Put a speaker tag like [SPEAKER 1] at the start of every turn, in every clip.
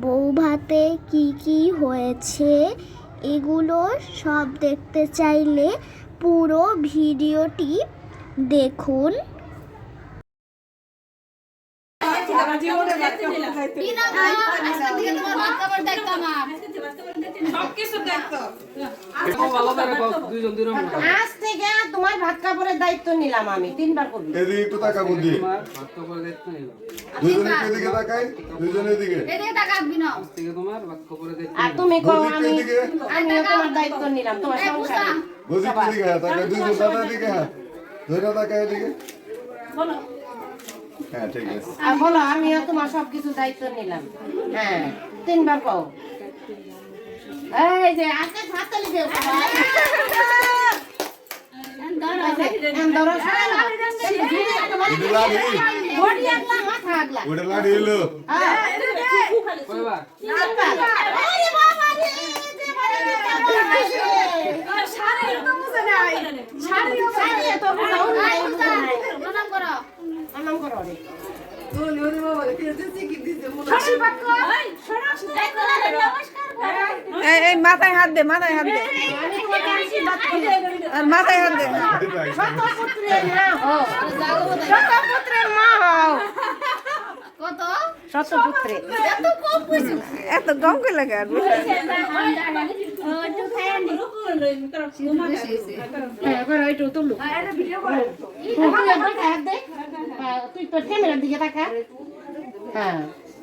[SPEAKER 1] বৌভাতে কি কি হয়েছে এগুলো সব দেখতে চাইলে পুরো ভিডিওটি দেখুন
[SPEAKER 2] আজ থেকে তোমার ভাত কাপড়ের দায়িত্ব নিলাম আমি তিনবার করবি।
[SPEAKER 3] এদিকে একটু তাকা বুদ্ধি। দুজনে এদিকে তাকাই দুজনে এদিকে।
[SPEAKER 2] আর তুমি কও
[SPEAKER 3] বুদ্ধি
[SPEAKER 2] আমি আমিও তোমার দায়িত্ব নিলাম তোমার সংসারে।
[SPEAKER 3] বুদ্ধি এদিকে হ্যাঁ তাকাই দুজন দাদা এদিকে হ্যাঁ ধরে তাকাই এদিকে। হ্যাঁ ঠিক আছে।
[SPEAKER 2] আর বলো আমিও তোমার সবকিছু দায়িত্ব নিলাম। হ্যাঁ তিনবার কও। এই যে আজকে ভাত তালি দেও সবাই এম ধরো সবাই না। এই যে ঘিরে একটা বাড়ি
[SPEAKER 3] এটা লাড়ি
[SPEAKER 2] বডি আগলা মাথা আগলা
[SPEAKER 3] ওটা লাড়ি এলো
[SPEAKER 2] হ্যাঁ তিনবার। আরে বাবা রে,
[SPEAKER 4] এই এই মাথায় হাত দে মাথায় হাত দে। আর মাথায় হাত দে
[SPEAKER 2] শতপুত্রের মা হও। হও। শতপুত্রে।
[SPEAKER 4] এত কম করে লাগে আর
[SPEAKER 2] তুই তো ক্যামেরার দিকে তাকা। হ্যাঁ।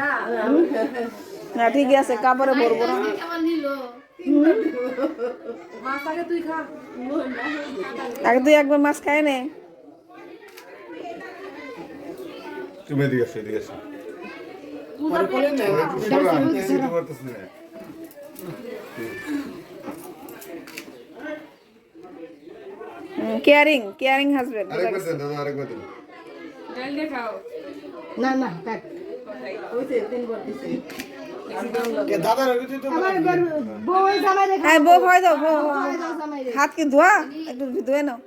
[SPEAKER 2] না।
[SPEAKER 5] না
[SPEAKER 4] ঠিক আছে কাপড়ে ভরবো না।
[SPEAKER 5] মাছ আগে তুই খা।
[SPEAKER 4] আগে তুই একবার মাছ খায় নে।
[SPEAKER 3] তুমি এদিকে আসো এদিকে।
[SPEAKER 4] কেয়ারিং কেয়ারিং হাজবেন্ড
[SPEAKER 3] আরেকবার দেন দাদা আরেকবার দেন।
[SPEAKER 2] না না থাক
[SPEAKER 4] হ্যাঁ বউ হয় দাও বউ হাত ধোয়া? একটু ধুয়ে নাও।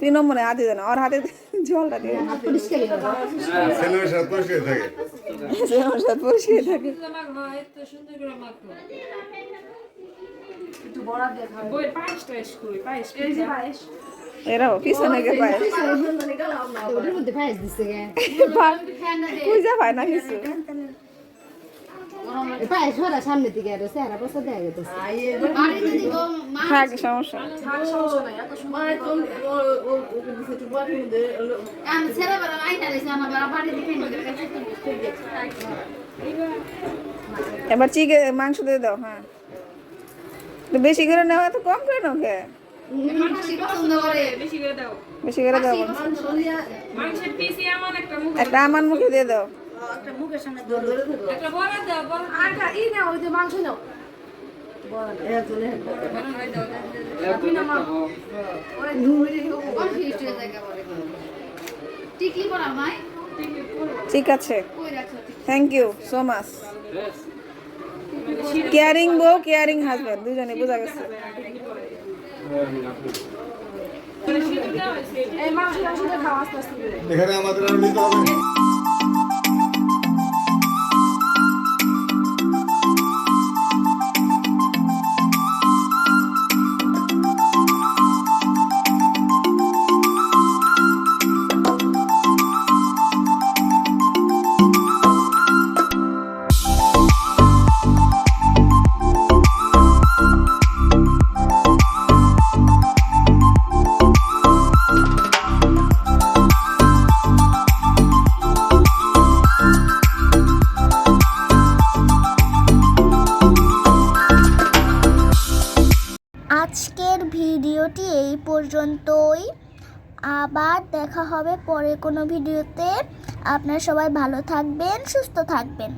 [SPEAKER 4] পিনো মনে হাতে দেন ওর হাতে জলটা দিয়ে
[SPEAKER 3] থাকে।
[SPEAKER 4] পরিষ্কার থাকে।
[SPEAKER 5] একটু বড়া দিয়ে খাব এই যে পায়েস
[SPEAKER 4] এরাও পায়? পূজা পায় না কিছু।
[SPEAKER 2] পয়সা
[SPEAKER 4] সমস্যা এবার চিকে মাংস দিয়ে দাও হ্যাঁ। বেশি করে নেওয়া তো কম করে নাও, কে? বেশি করে দাও একটা আমার মুখে দিয়ে দাও
[SPEAKER 5] মাংস নাও
[SPEAKER 4] ঠিক আছে। Thank you so much caring বউ কেয়ারিং হাজবেন্ড দুজনে বোঝা গেছে।
[SPEAKER 3] এখানে আমাদের আর নিতে হবে
[SPEAKER 1] আজকের ভিডিওটি এই পর্যন্তই। আবার দেখা হবে পরে কোনো ভিডিওতে। আপনারা সবাই ভালো থাকবেন, সুস্থ থাকবেন।